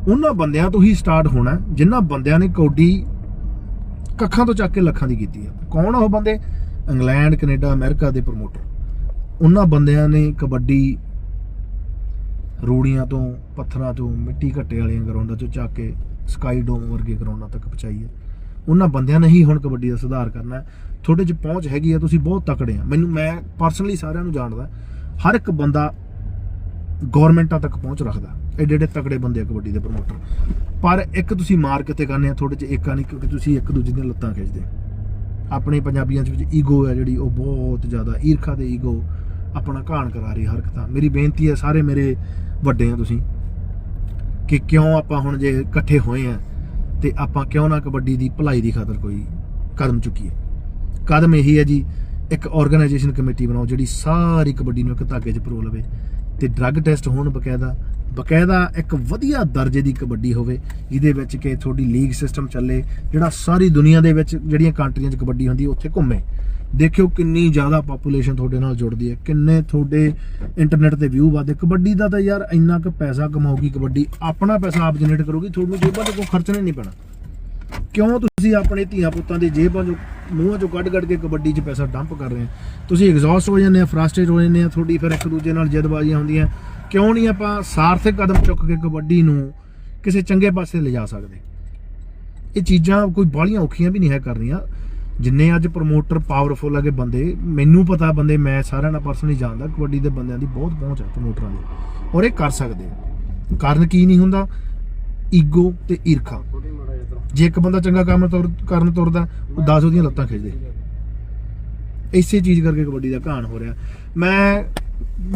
[SPEAKER 1] ਉਹਨਾਂ ਬੰਦਿਆਂ ਤੋਂ ਹੀ ਸਟਾਰਟ ਹੋਣਾ ਜਿਨ੍ਹਾਂ ਬੰਦਿਆਂ ਨੇ ਕੌਡੀ ਕੱਖਾਂ ਤੋਂ ਚੱਕ ਕੇ ਲੱਖਾਂ ਦੀ ਕੀਤੀ ਹੈ। ਕੌਣ ਉਹ ਬੰਦੇ? ਇੰਗਲੈਂਡ, ਕੈਨੇਡਾ, ਅਮਰੀਕਾ ਦੇ ਪ੍ਰਮੋਟਰ ਉਹਨਾਂ ਬੰਦਿਆਂ ਨੇ ਕਬੱਡੀ ਰੂੜੀਆਂ ਤੋਂ, ਪੱਥਰਾਂ ਤੋਂ, ਮਿੱਟੀ ਘੱਟੇ ਵਾਲੀਆਂ ਗਰਾਊਂਡਾਂ ਤੋਂ ਚੱਕ ਕੇ ਸਕਾਈ ਡੋਮ ਵਰਗੇ ਗਰਾਊਂਡਾਂ ਤੱਕ ਪਹੁੰਚਾਈ ਹੈ। ਉਹਨਾਂ ਬੰਦਿਆਂ ਨੇ ਹੀ ਹੁਣ ਕਬੱਡੀ ਦਾ ਸੁਧਾਰ ਕਰਨਾ ਹੈ। ਤੁਹਾਡੇ 'ਚ ਪਹੁੰਚ ਹੈਗੀ ਆ ਤੁਸੀਂ ਬਹੁਤ ਤਕੜੇ ਆ। ਮੈਨੂੰ, ਮੈਂ ਪਰਸਨਲੀ ਸਾਰਿਆਂ ਨੂੰ ਜਾਣਦਾ, ਹਰ ਇੱਕ ਬੰਦਾ ਗਵਰਨਮੈਂਟਾਂ ਤੱਕ ਪਹੁੰਚ ਰੱਖਦਾ। ਐਡੇ ਐਡੇ ਤਕੜੇ ਬੰਦੇ ਆ ਕਬੱਡੀ ਦੇ ਪ੍ਰਮੋਟਰ ਪਰ ਇੱਕ ਤੁਸੀਂ ਮਾਰ ਕਿਤੇ ਕਰਨੇ ਆ, ਤੁਹਾਡੇ 'ਚ ਏਕਾ ਨਹੀਂ ਕਿਉਂਕਿ ਤੁਸੀਂ ਇੱਕ ਦੂਜੇ ਦੀਆਂ ਲੱਤਾਂ ਖਿੱਚਦੇ। ਆਪਣੇ ਪੰਜਾਬੀਆਂ 'ਚ ਵਿੱਚ ਈਗੋ ਹੈ ਜਿਹੜੀ, ਉਹ ਬਹੁਤ ਜ਼ਿਆਦਾ ਈਰਖਾ ਤੇ ਈਗੋ ਆਪਣਾ ਘਾਣ ਕਰਾ ਰਹੀ ਹਰਕਤਾਂ ਮੇਰੀ ਬੇਨਤੀ ਹੈ ਸਾਰੇ ਮੇਰੇ ਵੱਡੇ ਆ ਤੁਸੀਂ, ਕਿ ਕਿਉਂ ਆਪਾਂ ਹੁਣ ਜੇ ਇਕੱਠੇ ਹੋਏ ਆ, ਤੇ ਆਪਾਂ ਕਿਉਂ ਨਾ ਕਬੱਡੀ ਦੀ ਭਲਾਈ ਦੀ ਖਾਤਰ ਕੋਈ ਕਦਮ ਚੁੱਕੀਏ। ਕਦਮ ਇਹੀ ਹੈ ਜੀ, ਇੱਕ ਆਰਗੇਨਾਈਜੇਸ਼ਨ ਕਮੇਟੀ ਬਣਾਓ ਜਿਹੜੀ ਸਾਰੀ ਕਬੱਡੀ ਨੂੰ ਇੱਕ ਧਾਗੇ 'ਚ ਪਰੋ ਲਵੇ ਤੇ ਡਰੱਗ ਟੈਸਟ ਹੋਣ ਬਕਾਇਦਾ ਬਕਾਇਦਾ ਇੱਕ ਵਧੀਆ ਦਰਜੇ ਦੀ ਕਬੱਡੀ ਹੋਵੇ, ਜਿਹਦੇ ਵਿੱਚ ਕਿ ਤੁਹਾਡੀ ਲੀਗ ਸਿਸਟਮ ਚੱਲੇ, ਜਿਹੜਾ ਸਾਰੀ ਦੁਨੀਆ ਦੇ ਵਿੱਚ ਜਿਹੜੀਆਂ ਕੰਟਰੀਆਂ 'ਚ ਕਬੱਡੀ ਹੁੰਦੀ, ਉੱਥੇ ਘੁੰਮੇ। ਦੇਖਿਓ ਕਿੰਨੀ ਜ਼ਿਆਦਾ ਪਾਪੂਲੇਸ਼ਨ ਤੁਹਾਡੇ ਨਾਲ ਜੁੜਦੀ ਹੈ, ਕਿੰਨੇ ਤੁਹਾਡੇ ਇੰਟਰਨੈਟ ਤੇ ਵਿਊ ਵਧਦੇ। ਕਬੱਡੀ ਦਾ ਤਾਂ ਯਾਰ ਇੰਨਾ ਕੁ ਪੈਸਾ ਕਮਾਊਗੀ ਕਬੱਡੀ, ਆਪਣਾ ਪੈਸਾ ਆਪ ਜਨਰੇਟ ਕਰੋਗੀ, ਤੁਹਾਨੂੰ ਜੇਬਾਂ 'ਚ ਕੋਈ ਖਰਚਣਾ ਹੀ ਨਹੀਂ ਪੈਣਾ। ਕਿਉਂ ਤੁਸੀਂ ਆਪਣੇ ਧੀਆਂ ਪੁੱਤਾਂ ਦੇ ਜੇਬਾਂ ਚੋਂ, ਮੂੰਹਾਂ ਚੋਂ ਕੱਢ ਕੱਢ ਕੇ ਕਬੱਡੀ 'ਚ ਪੈਸਾ ਡੰਪ ਕਰ ਰਹੇ ਹੋ? ਤੁਸੀਂ ਐਗਜ਼ੌਸਟ ਹੋ ਜਾਂਦੇ ਆ ਫਰਸਟ੍ਰੇਟ ਹੋ ਜਾਂਦੇ ਆ ਤੁਹਾਡੀ ਫਿਰ ਇੱਕ ਦੂਜੇ ਨਾਲ ਜਦਬਾਜ਼ੀਆਂ ਹੁੰਦੀਆਂ। ਕਿਉਂ ਨਹੀਂ ਆਪਾਂ ਸਾਰਥਕ ਕਦਮ ਚੁੱਕ ਕੇ ਕਬੱਡੀ ਨੂੰ ਕਿਸੇ ਚੰਗੇ ਪਾਸੇ ਲਿਜਾ ਸਕਦੇ? ਇਹ ਚੀਜ਼ਾਂ ਕੋਈ ਬਾਹਲੀਆਂ ਔਖੀਆਂ ਵੀ ਨਹੀਂ ਹੈ ਕਰਨੀਆਂ। ਜਿੰਨੇ ਅੱਜ ਪ੍ਰਮੋਟਰ ਪਾਵਰਫੁਲ ਹੈਗੇ ਬੰਦੇ, ਮੈਨੂੰ ਪਤਾ ਬੰਦੇ, ਮੈਂ ਸਾਰਿਆਂ ਨਾਲ ਪਰਸਨਲੀ ਜਾਣਦਾ, ਕਬੱਡੀ ਦੇ ਬੰਦਿਆਂ ਦੀ ਬਹੁਤ ਪਹੁੰਚ ਹੈ ਪ੍ਰਮੋਟਰਾਂ ਦੀ। ਔਰ ਇਹ ਕਰ ਸਕਦੇ ਕਾਰਨ ਕੀ ਨਹੀਂ ਹੁੰਦਾ? ਈਗੋ ਤੇ ਈਰਖਾ। ਜੇ ਇੱਕ ਬੰਦਾ ਚੰਗਾ ਕੰਮ ਤੁਰ- ਕਰਨ ਤੁਰਦਾ, ਉਹ 10 ਉਹਦੀਆਂ ਲੱਤਾਂ ਖਿੱਚਦੇ। ਇਸੇ ਚੀਜ਼ ਕਰਕੇ ਕਬੱਡੀ ਦਾ ਘਾਣ ਹੋ ਰਿਹਾ। ਮੈਂ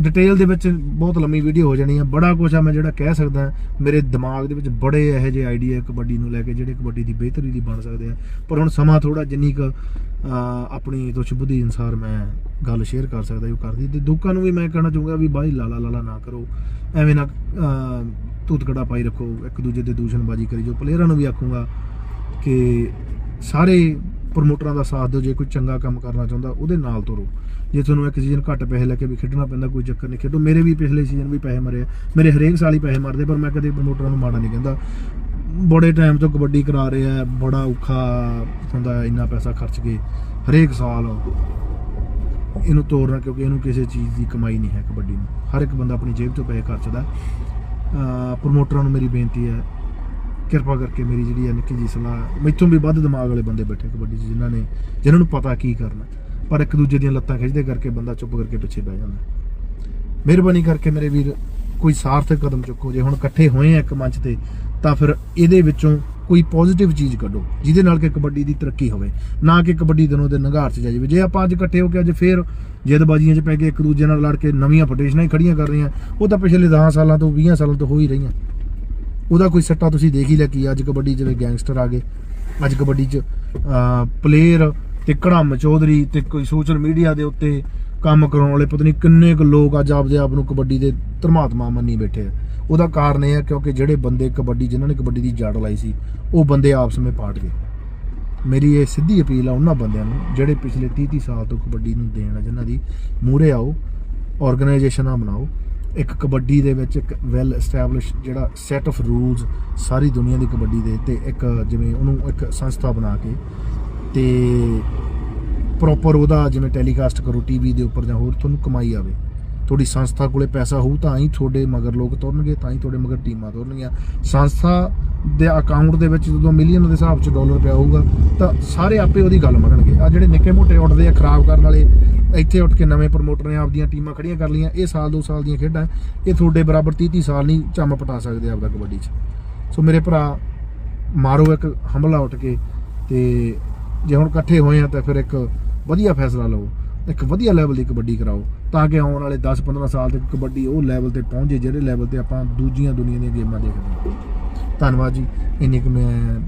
[SPEAKER 1] ਡਿਟੇਲ ਦੇ ਵਿੱਚ ਬਹੁਤ ਲੰਮੀ ਵੀਡੀਓ ਹੋ ਜਾਣੀ ਆ। ਬੜਾ ਕੁਝ ਆ ਮੈਂ ਜਿਹੜਾ ਕਹਿ ਸਕਦਾ ਮੇਰੇ ਦਿਮਾਗ ਦੇ ਵਿੱਚ ਬੜੇ ਇਹੋ ਜਿਹੇ ਆਈਡੀਆ ਕਬੱਡੀ ਨੂੰ ਲੈ ਕੇ ਜਿਹੜੇ ਕਬੱਡੀ ਦੀ ਬਿਹਤਰੀ ਦੀ ਬਣ ਸਕਦੇ ਆ। ਪਰ ਹੁਣ ਸਮਾਂ ਥੋੜਾ ਜਿੰਨੀ ਕੁ ਆਪਣੀ ਤੁਛ ਬੁੱਧੀ ਅਨਸਾਰ ਮੈਂ ਗੱਲ ਸ਼ੇਅਰ ਕਰ ਸਕਦਾ ਉਹ ਕਰਦੀ। ਤੇ ਲੋਕਾਂ ਨੂੰ ਵੀ ਮੈਂ ਕਹਿਣਾ ਚਾਹੂੰਗਾ ਵੀ ਬਾਈ ਲਾਲਾ ਲਾਲਾ ਨਾ ਕਰੋ। ਐਵੇਂ ਨਾ ਅਹ, ਤੂਤਕੜਾ ਪਾਈ ਰੱਖੋ ਇੱਕ ਦੂਜੇ ਤੇ ਦੂਸ਼ਣਬਾਜ਼ੀ ਕਰੀ ਜੋ ਪਲੇਅਰਾਂ ਨੂੰ ਵੀ ਆਖੂੰਗਾ ਕਿ ਸਾਰੇ ਪ੍ਰਮੋਟਰਾਂ ਦਾ ਸਾਥ ਦਿਓ, ਜੇ ਕੋਈ ਚੰਗਾ ਕੰਮ ਕਰਨਾ ਚਾਹੁੰਦਾ, ਉਹਦੇ ਨਾਲ ਤੁਰੋ। ਜੇ ਤੁਹਾਨੂੰ ਇੱਕ ਸੀਜ਼ਨ ਘੱਟ ਪੈਸੇ ਲੈ ਕੇ ਵੀ ਖੇਡਣਾ ਪੈਂਦਾ, ਕੋਈ ਚੱਕਰ ਨਹੀਂ। ਖੇਡੋ, ਮੇਰੇ ਵੀ ਪਿਛਲੇ ਸੀਜ਼ਨ ਵੀ ਪੈਸੇ ਮਰੇ ਮੇਰੇ ਹਰੇਕ ਸਾਲ ਹੀ ਪੈਸੇ ਮਰਦੇ, ਪਰ ਮੈਂ ਕਦੇ ਪ੍ਰਮੋਟਰਾਂ ਨੂੰ ਮਾੜਾ ਨਹੀਂ ਕਹਿੰਦਾ। ਬੜੇ ਟਾਈਮ ਤੋਂ ਕਬੱਡੀ ਕਰਾ ਰਹੇ ਆ, ਬੜਾ ਔਖਾ ਹੁੰਦਾ ਇੰਨਾ ਪੈਸਾ ਖਰਚ ਕੇ ਹਰੇਕ ਸਾਲ ਇਹਨੂੰ ਤੋੜਨਾ ਕਿਉਂਕਿ ਇਹਨੂੰ ਕਿਸੇ ਚੀਜ਼ ਦੀ ਕਮਾਈ ਨਹੀਂ ਹੈ ਕਬੱਡੀ ਨੂੰ। ਹਰ ਇੱਕ ਬੰਦਾ ਆਪਣੀ ਜੇਬ ਤੋਂ ਪੈਸੇ ਖਰਚਦਾ। ਅਹ ਪ੍ਰਮੋਟਰਾਂ ਨੂੰ ਮੇਰੀ ਬੇਨਤੀ ਹੈ ਕਿਰਪਾ ਕਰਕੇ ਮੇਰੀ ਜਿਹੜੀ ਹੈ ਨਿੱਕੀ ਜੀ ਸਲਾਹ, ਮੈਥੋਂ ਵੀ ਵੱਧ ਦਿਮਾਗ ਵਾਲੇ ਬੰਦੇ ਬੈਠੇ ਕਬੱਡੀ 'ਚ, ਜਿਨ੍ਹਾਂ ਨੇ ਜਿਨ੍ਹਾਂ ਨੂੰ ਪਤਾ ਕੀ ਕਰਨਾ। ਪਰ ਇੱਕ ਦੂਜੇ ਦੀਆਂ ਲੱਤਾਂ ਖਿੱਚਦੇ ਕਰਕੇ ਬੰਦਾ ਚੁੱਪ ਕਰਕੇ ਪਿੱਛੇ ਬਹਿ ਜਾਂਦਾ। ਮਿਹਰਬਾਨੀ ਕਰਕੇ ਮੇਰੇ ਵੀਰ, ਕੋਈ ਸਾਰਥਕ ਕਦਮ ਚੁੱਕੋ। ਜੇ ਹੁਣ ਇਕੱਠੇ ਹੋਏ ਆ ਇੱਕ ਮੰਚ ਤੇ, ਤਾਂ ਫਿਰ ਇਹਦੇ ਵਿੱਚੋਂ ਕੋਈ ਪੋਜ਼ਿਟਿਵ ਚੀਜ਼ ਕੱਢੋ, ਜਿਹਦੇ ਨਾਲ ਕਿ ਕਬੱਡੀ ਦੀ ਤਰੱਕੀ ਹੋਵੇ। ਨਾ ਕਿ ਕਬੱਡੀ ਦਿਨੋਂ ਦਿਨ ਨਗਾਰ 'ਚ ਜਾ ਜਾਵੇ। ਜੇ ਆਪਾਂ ਅੱਜ ਇਕੱਠੇ ਹੋ ਕੇ ਅੱਜ ਫੇਰ ਜੇਦਬਾਜ਼ੀਆਂ 'ਚ ਪੈ ਕੇ ਇੱਕ ਦੂਜੇ ਨਾਲ ਲੜ ਕੇ ਨਵੀਆਂ ਫਟੇਸ਼ਨਾਂ ਹੀ ਖੜੀਆਂ ਕਰ ਰਹੀਆਂ, ਉਹ ਤਾਂ ਪਿਛਲੇ 10 ਸਾਲਾਂ ਤੋਂ 20 ਸਾਲਾਂ ਤੋਂ ਹੋ ਹੀ ਰਹੀਆਂ। ਉਹਦਾ ਕੋਈ ਸੱਟਾ ਤੁਸੀਂ ਦੇਖ ਹੀ ਲਿਆ ਕੀ ਅੱਜ ਕਬੱਡੀ ਜਿਵੇਂ ਗੈਂਗਸਟਰ ਆ ਗਏ। ਅੱਜ ਕਬੱਡੀ 'ਚ ਪਲੇਅਰ ਤੇ ਕੜਮ ਚੌਧਰੀ ਤੇ ਕੋਈ ਸੋਸ਼ਲ ਮੀਡੀਆ ਦੇ ਉੱਤੇ ਕੰਮ ਕਰਾਉਣ ਵਾਲੇ ਪਤਾ ਨਹੀਂ ਕਿੰਨੇ ਕੁ ਲੋਕ ਅੱਜ ਆਪਦੇ ਆਪ ਨੂੰ ਕਬੱਡੀ ਦੇ ਧਰਮਾਤਮਾ ਮੰਨੀ ਬੈਠੇ ਆ। ਉਹਦਾ ਕਾਰਨ ਇਹ ਆ ਕਿਉਂਕਿ ਜਿਹੜੇ ਬੰਦੇ ਕਬੱਡੀ, ਜਿਨ੍ਹਾਂ ਨੇ ਕਬੱਡੀ ਦੀ ਜੜ ਲਾਈ ਸੀ, ਉਹ ਬੰਦੇ ਆਪਸ ਵਿੱਚ ਪਾਟ ਗਏ। ਮੇਰੀ ਇਹ ਸਿੱਧੀ ਅਪੀਲ ਆ ਉਹਨਾਂ ਬੰਦਿਆਂ ਨੂੰ, ਜਿਹੜੇ ਪਿਛਲੇ 30 30 ਸਾਲ ਤੋਂ ਕਬੱਡੀ ਨੂੰ ਦੇਣ ਆ, ਜਿਨ੍ਹਾਂ ਦੀ ਮੂਹਰੇ ਆਓ ਆਰਗੇਨਾਈਜੇਸ਼ਨਾਂ ਬਣਾਓ। ਇੱਕ ਕਬੱਡੀ ਦੇ ਵਿੱਚ ਇੱਕ ਵੈਲ ਐਸਟੈਬਲਿਸ਼ ਜਿਹੜਾ ਸੈੱਟ ਆਫ ਰੂਲਸ ਸਾਰੀ ਦੁਨੀਆ ਦੀ ਕਬੱਡੀ ਦੇ ਤੇ ਇੱਕ ਜਿਵੇਂ ਉਹਨੂੰ ਇੱਕ ਸੰਸਥਾ ਬਣਾ ਕੇ ਤੇ ਪ੍ਰੋਪਰ ਉਹਦਾ ਜਿਵੇਂ ਟੈਲੀਕਾਸਟ ਕਰੋ ਟੀਵੀ ਦੇ ਉੱਪਰ ਜਾਂ ਹੋਰ ਤੁਹਾਨੂੰ ਕਮਾਈ ਆਵੇ। ਤੁਹਾਡੀ ਸੰਸਥਾ ਕੋਲੇ ਪੈਸਾ ਹੋਊ ਤਾਂ ਹੀ ਤੁਹਾਡੇ ਮਗਰ ਲੋਕ ਤੁਰਨਗੇ, ਤਾਂ ਹੀ ਤੁਹਾਡੇ ਮਗਰ ਟੀਮਾਂ ਤੁਰਨਗੀਆਂ। ਸੰਸਥਾ ਦੇ ਅਕਾਊਂਟ ਦੇ ਵਿੱਚ ਜਦੋਂ ਮਿਲੀਅਨ ਦੇ ਹਿਸਾਬ 'ਚ ਡਾਲਰ ਪਿਆ ਹੋਊਗਾ, ਤਾਂ ਸਾਰੇ ਆਪੇ ਉਹਦੀ ਗੱਲ ਮੰਨਣਗੇ। ਆ ਜਿਹੜੇ ਨਿੱਕੇ ਮੋਟੇ ਉੱਠਦੇ ਆ ਖਰਾਬ ਕਰਨ ਵਾਲੇ, ਇੱਥੇ ਉੱਠ ਕੇ ਨਵੇਂ ਪ੍ਰਮੋਟਰ ਨੇ ਆਪਦੀਆਂ ਟੀਮਾਂ ਖੜੀਆਂ ਕਰ ਲਈਆਂ, ਇਹ ਸਾਲ ਦੋ ਸਾਲ ਦੀਆਂ ਖੇਡਾਂ, ਇਹ ਤੁਹਾਡੇ ਬਰਾਬਰ 30 30 ਸਾਲ ਨਹੀਂ ਚੰਮ ਪਟਾ ਸਕਦੇ ਆਪਦਾ ਕਬੱਡੀ 'ਚ। ਸੋ ਮੇਰੇ ਭਰਾ, ਮਾਰੋ ਇੱਕ ਹਮਲਾ ਉੱਠ ਕੇ ਤੇ ਜੇ ਹੁਣ ਇਕੱਠੇ ਹੋਏ ਆ ਤਾਂ ਫਿਰ ਇੱਕ ਵਧੀਆ ਫੈਸਲਾ ਲਓ, ਇੱਕ ਵਧੀਆ ਲੈਵਲ ਦੀ ਕਬੱਡੀ ਕਰਾਓ। ਤਾਂ ਕਿ ਆਉਣ ਵਾਲੇ 10 15 ਸਾਲ ਤੱਕ ਕਬੱਡੀ ਉਹ ਲੈਵਲ ਤੇ ਪਹੁੰਚੇ ਜਿਹੜੇ ਲੈਵਲ ਤੇ ਆਪਾਂ ਦੂਜੀਆਂ ਦੁਨੀਆ ਦੀਆਂ ਗੇਮਾਂ ਦੇਖਦੇ ਹਾਂ। ਧੰਨਵਾਦ ਜੀ। ਇੰਨੀ ਕੁ ਮੈਂ